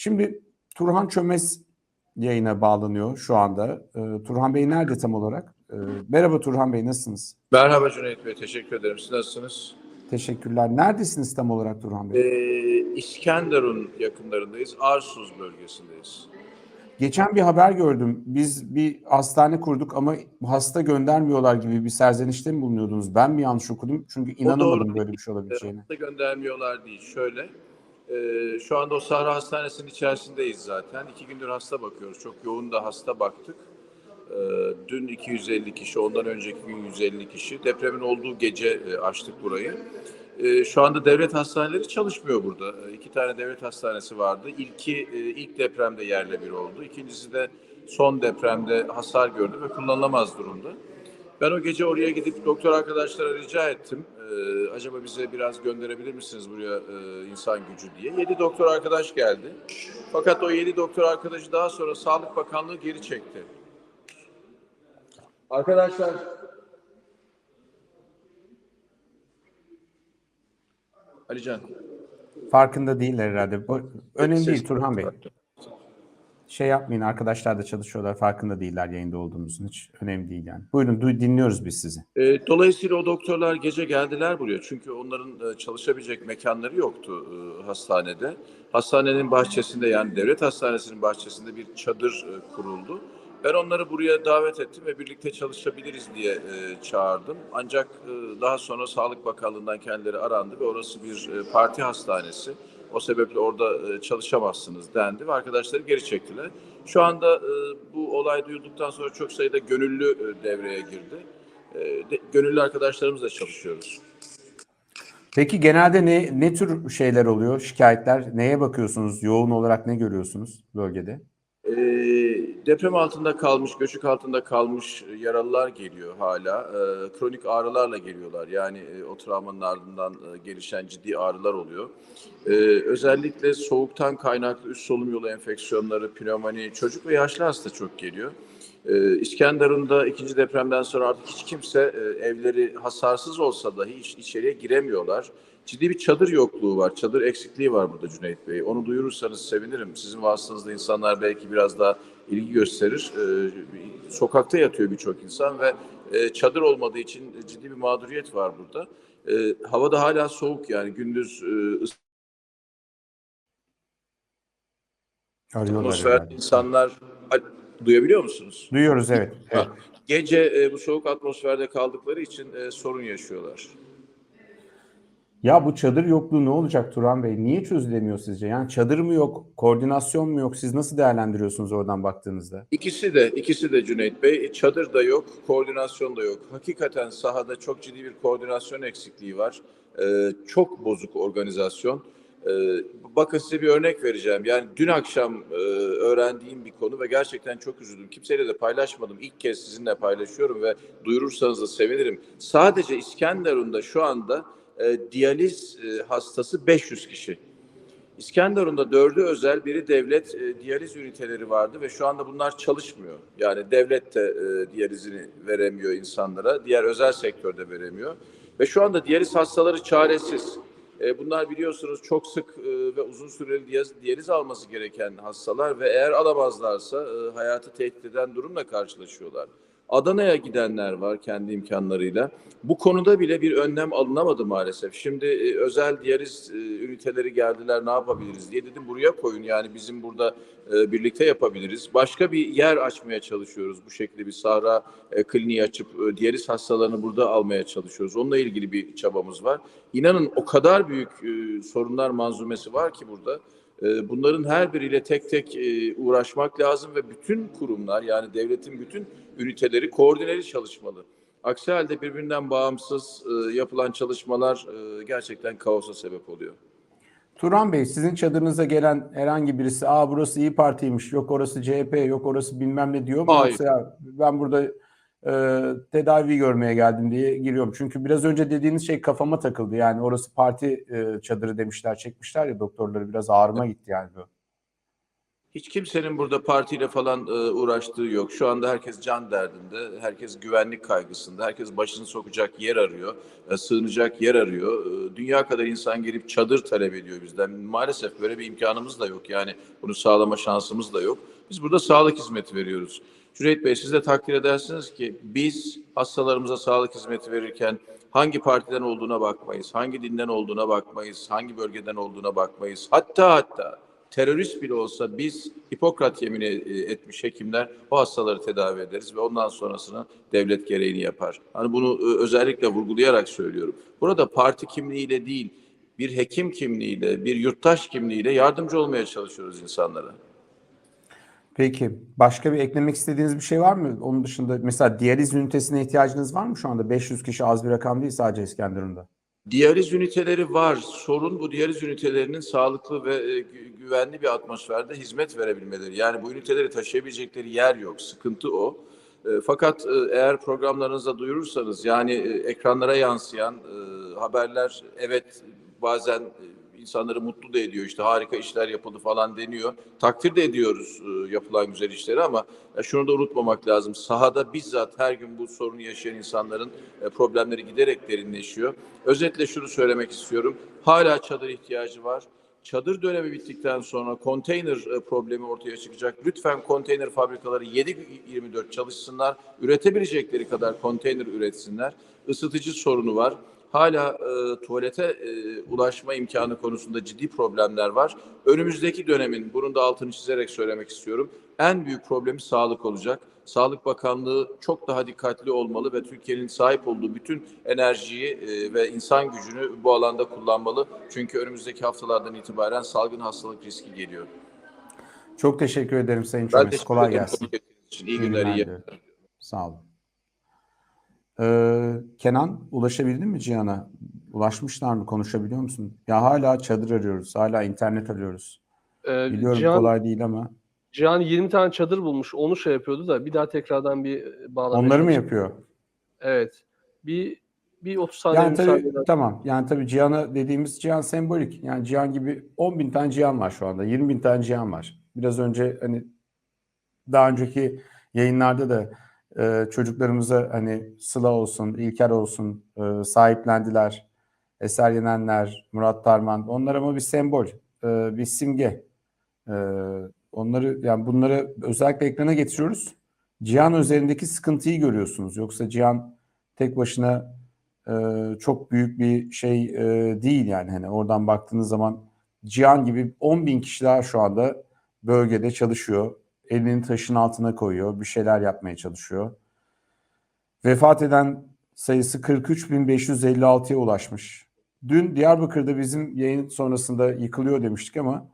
Şimdi Turhan Çömez yayına bağlanıyor şu anda. Ee, Turhan Bey nerede tam olarak? Ee, merhaba Turhan Bey nasılsınız? Merhaba Cüneyt Bey, teşekkür ederim. Siz nasılsınız? Teşekkürler. Neredesiniz tam olarak Turhan Bey? Ee, İskenderun yakınlarındayız, Arsuz bölgesindeyiz. Geçen bir haber gördüm. Biz bir hastane kurduk ama hasta göndermiyorlar gibi bir serzenişte mi bulunuyordunuz? Ben mi yanlış okudum? Çünkü inanamadım böyle bir şey olabileceğine. Hasta göndermiyorlar değil, şöyle. E, şu anda o Sahra Hastanesi'nin içerisindeyiz zaten. İki gündür hasta bakıyoruz. Çok yoğun da hasta baktık. E, dün 250 kişi, ondan önceki gün 150 kişi. Depremin olduğu gece e, açtık burayı. E, şu anda devlet hastaneleri çalışmıyor burada. E, iki tane devlet hastanesi vardı. İlki e, ilk depremde yerle bir oldu. İkincisi de son depremde hasar gördü ve kullanılamaz durumda. Ben o gece oraya gidip doktor arkadaşlara rica ettim. Ee, acaba bize biraz gönderebilir misiniz buraya e, insan gücü diye. Yedi doktor arkadaş geldi. Fakat o yedi doktor arkadaşı daha sonra Sağlık Bakanlığı geri çekti. Arkadaşlar Alican. Farkında değiller herhalde. Önemli değil Turhan Bey. Şey yapmayın arkadaşlar da çalışıyorlar. Farkında değiller yayında olduğumuzun. Hiç önemli değil yani. Buyurun dinliyoruz biz sizi. E, dolayısıyla o doktorlar gece geldiler buraya. Çünkü onların e, çalışabilecek mekanları yoktu e, hastanede. Hastanenin bahçesinde yani devlet hastanesinin bahçesinde bir çadır e, kuruldu. Ben onları buraya davet ettim ve birlikte çalışabiliriz diye e, çağırdım. Ancak e, daha sonra Sağlık Bakanlığı'ndan kendileri arandı ve orası bir e, parti hastanesi. O sebeple orada e, çalışamazsınız dendi ve arkadaşları geri çektiler. Şu anda e, bu olay duyulduktan sonra çok sayıda gönüllü e, devreye girdi. E, de- gönüllü arkadaşlarımızla çalışıyoruz. Peki genelde ne ne tür şeyler oluyor? Şikayetler neye bakıyorsunuz? Yoğun olarak ne görüyorsunuz bölgede? E, deprem altında kalmış, göçük altında kalmış yaralılar geliyor hala. E, kronik ağrılarla geliyorlar. Yani e, o travmanın ardından e, gelişen ciddi ağrılar oluyor. E, özellikle soğuktan kaynaklı üst solunum yolu enfeksiyonları, pnömoni, çocuk ve yaşlı hasta çok geliyor. Ee, İskenderun'da ikinci depremden sonra artık hiç kimse e, evleri hasarsız olsa dahi iç, içeriye giremiyorlar. Ciddi bir çadır yokluğu var, çadır eksikliği var burada Cüneyt Bey. Onu duyurursanız sevinirim. Sizin vasıtanızda insanlar belki biraz daha ilgi gösterir. Ee, sokakta yatıyor birçok insan ve e, çadır olmadığı için ciddi bir mağduriyet var burada. Ee, hava da hala soğuk yani gündüz e, Arıyorlar atmosfer herhalde. insanlar duyabiliyor musunuz? Duyuyoruz evet. evet. Gece e, bu soğuk atmosferde kaldıkları için e, sorun yaşıyorlar. Ya bu çadır yokluğu ne olacak Turan Bey? Niye çözülemiyor sizce? Yani çadır mı yok, koordinasyon mu yok? Siz nasıl değerlendiriyorsunuz oradan baktığınızda? İkisi de ikisi de Cüneyt Bey. Çadır da yok, koordinasyon da yok. Hakikaten sahada çok ciddi bir koordinasyon eksikliği var. E, çok bozuk organizasyon. E, bakın size bir örnek vereceğim. Yani dün akşam e, öğrendiğim bir konu ve gerçekten çok üzüldüm. Kimseyle de paylaşmadım. İlk kez sizinle paylaşıyorum ve duyurursanız da sevinirim. Sadece İskenderun'da şu anda e, diyaliz e, hastası 500 kişi. İskenderun'da dördü özel, biri devlet e, diyaliz üniteleri vardı ve şu anda bunlar çalışmıyor. Yani devlet de e, diyalizini veremiyor insanlara, diğer özel sektörde veremiyor. Ve şu anda diyaliz hastaları çaresiz. E, bunlar biliyorsunuz çok sık e, ve uzun süreli diyaliz, diyaliz alması gereken hastalar ve eğer alamazlarsa e, hayatı tehdit eden durumla karşılaşıyorlar. Adana'ya gidenler var kendi imkanlarıyla. Bu konuda bile bir önlem alınamadı maalesef. Şimdi e, özel diyaliz e, üniteleri geldiler ne yapabiliriz diye dedim buraya koyun yani bizim burada e, birlikte yapabiliriz. Başka bir yer açmaya çalışıyoruz bu şekilde bir sahra e, kliniği açıp e, diyaliz hastalarını burada almaya çalışıyoruz. Onunla ilgili bir çabamız var. İnanın o kadar büyük e, sorunlar manzumesi var ki burada. E, Bunların her biriyle tek tek e, uğraşmak lazım ve bütün kurumlar yani devletin bütün üniteleri koordineli çalışmalı. Aksi halde birbirinden bağımsız e, yapılan çalışmalar e, gerçekten kaosa sebep oluyor. Turan Bey sizin çadırınıza gelen herhangi birisi aa burası İyi Parti'ymiş, yok orası CHP, yok orası bilmem ne diyor mu? Hayır. Yoksa ben burada e, tedavi görmeye geldim diye giriyorum. Çünkü biraz önce dediğiniz şey kafama takıldı. Yani orası parti e, çadırı demişler, çekmişler ya doktorları biraz ağrıma gitti yani bu. Hiç kimsenin burada partiyle falan e, uğraştığı yok. Şu anda herkes can derdinde, herkes güvenlik kaygısında, herkes başını sokacak yer arıyor, e, sığınacak yer arıyor. E, dünya kadar insan gelip çadır talep ediyor bizden. Maalesef böyle bir imkanımız da yok. Yani bunu sağlama şansımız da yok. Biz burada sağlık hizmeti veriyoruz. Cüneyt Bey siz de takdir edersiniz ki biz hastalarımıza sağlık hizmeti verirken hangi partiden olduğuna bakmayız, hangi dinden olduğuna bakmayız, hangi bölgeden olduğuna bakmayız. Hatta hatta terörist bile olsa biz Hipokrat yemini e, etmiş hekimler o hastaları tedavi ederiz ve ondan sonrasını devlet gereğini yapar. Hani bunu e, özellikle vurgulayarak söylüyorum. Burada parti kimliğiyle değil, bir hekim kimliğiyle, bir yurttaş kimliğiyle yardımcı olmaya çalışıyoruz insanlara. Peki başka bir eklemek istediğiniz bir şey var mı? Onun dışında mesela diyaliz ünitesine ihtiyacınız var mı şu anda? 500 kişi az bir rakam değil sadece İskenderun'da. Diyaliz üniteleri var. Sorun bu diyaliz ünitelerinin sağlıklı ve e, gü- güvenli bir atmosferde hizmet verebilmeleri. Yani bu üniteleri taşıyabilecekleri yer yok. Sıkıntı o. E, Fakat e, eğer programlarınızda duyurursanız yani ekranlara yansıyan haberler evet bazen insanları mutlu da ediyor. İşte harika işler yapıldı falan deniyor. Takdir de ediyoruz e, yapılan güzel işleri ama ya şunu da unutmamak lazım. Sahada bizzat her gün bu sorunu yaşayan insanların e, problemleri giderek derinleşiyor. Özetle şunu söylemek istiyorum. Hala çadır ihtiyacı var. Çadır dönemi bittikten sonra konteyner e, problemi ortaya çıkacak. Lütfen konteyner fabrikaları 7-24 çalışsınlar. Üretebilecekleri kadar konteyner üretsinler. Isıtıcı sorunu var. Hala e, tuvalete e, ulaşma imkanı konusunda ciddi problemler var. Önümüzdeki dönemin, bunun da altını çizerek söylemek istiyorum, en büyük problemi sağlık olacak. Sağlık Bakanlığı çok daha dikkatli olmalı ve Türkiye'nin sahip olduğu bütün enerjiyi e, ve insan gücünü bu alanda kullanmalı. Çünkü önümüzdeki haftalardan itibaren salgın hastalık riski geliyor. Çok teşekkür ederim Sayın Çömez. Kolay gelsin. İyi günler, iyi günler. Sağ olun. Ee, Kenan ulaşabildin mi Cihan'a? Ulaşmışlar mı? Konuşabiliyor musun? Ya hala çadır arıyoruz. Hala internet arıyoruz. Ee, Biliyorum Cihan, kolay değil ama. Cihan 20 tane çadır bulmuş. Onu şey yapıyordu da bir daha tekrardan bir e, bağlamaya Onları mı yapıyor? Evet. Bir bir 30 saniye Yani müsaade tabii eder. tamam. Yani tabii Cihan'a dediğimiz Cihan sembolik. Yani Cihan gibi 10 bin tane Cihan var şu anda. 20 bin tane Cihan var. Biraz önce hani daha önceki yayınlarda da e, çocuklarımıza hani Sıla olsun, İlker olsun e, sahiplendiler. Eser Yenenler, Murat Tarman. Onlar ama bir sembol, e, bir simge. E, onları yani bunları özellikle ekrana getiriyoruz. Cihan üzerindeki sıkıntıyı görüyorsunuz. Yoksa Cihan tek başına e, çok büyük bir şey e, değil yani. Hani oradan baktığınız zaman Cihan gibi 10 bin kişi daha şu anda bölgede çalışıyor. Elini taşın altına koyuyor. Bir şeyler yapmaya çalışıyor. Vefat eden sayısı 43.556'ya ulaşmış. Dün Diyarbakır'da bizim yayın sonrasında yıkılıyor demiştik ama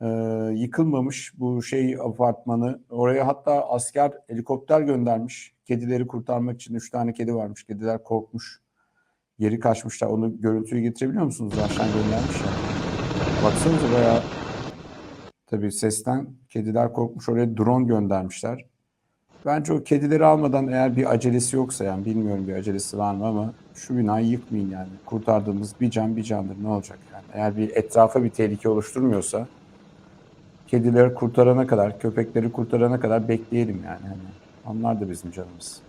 e, yıkılmamış bu şey apartmanı. Oraya hatta asker helikopter göndermiş. Kedileri kurtarmak için 3 tane kedi varmış. Kediler korkmuş. Geri kaçmışlar. Onu görüntüyü getirebiliyor musunuz? Aşağı göndermiş ya. Baksanıza bayağı tabii sesten kediler korkmuş. Oraya drone göndermişler. Bence o kedileri almadan eğer bir acelesi yoksa yani bilmiyorum bir acelesi var mı ama şu binayı yıkmayın yani. Kurtardığımız bir can bir candır ne olacak yani. Eğer bir etrafa bir tehlike oluşturmuyorsa kedileri kurtarana kadar, köpekleri kurtarana kadar bekleyelim yani. Hani onlar da bizim canımız.